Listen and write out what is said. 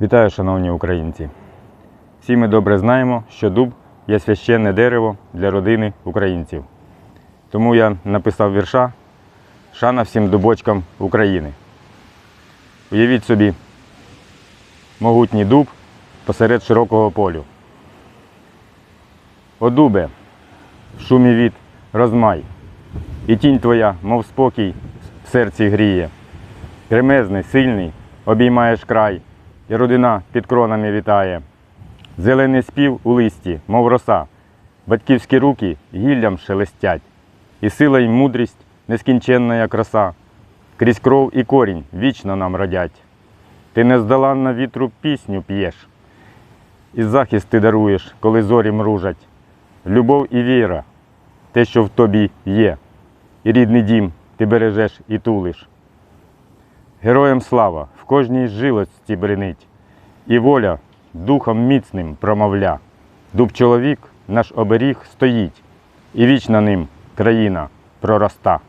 Вітаю, шановні українці! Всі ми добре знаємо, що дуб є священне дерево для родини українців. Тому я написав вірша Шана всім дубочкам України. Уявіть собі, могутній дуб посеред широкого полю. О дубе, в шумі від розмай, і тінь твоя, мов спокій, в серці гріє. Кремезний, сильний, обіймаєш край, і родина під кронами вітає. Зелений спів у листі, мов роса, батьківські руки гіллям шелестять, і сила й мудрість, нескінченна краса, крізь кров і корінь вічно нам родять. Ти нездоланно вітру пісню п'єш, і захист ти даруєш, коли зорі мружать. Любов і віра, те, що в тобі є, і рідний дім ти бережеш і тулиш. Героям слава в кожній жилості бренить, і воля духом міцним промовля. Дуб чоловік, наш оберіг стоїть, і вічна ним країна пророста.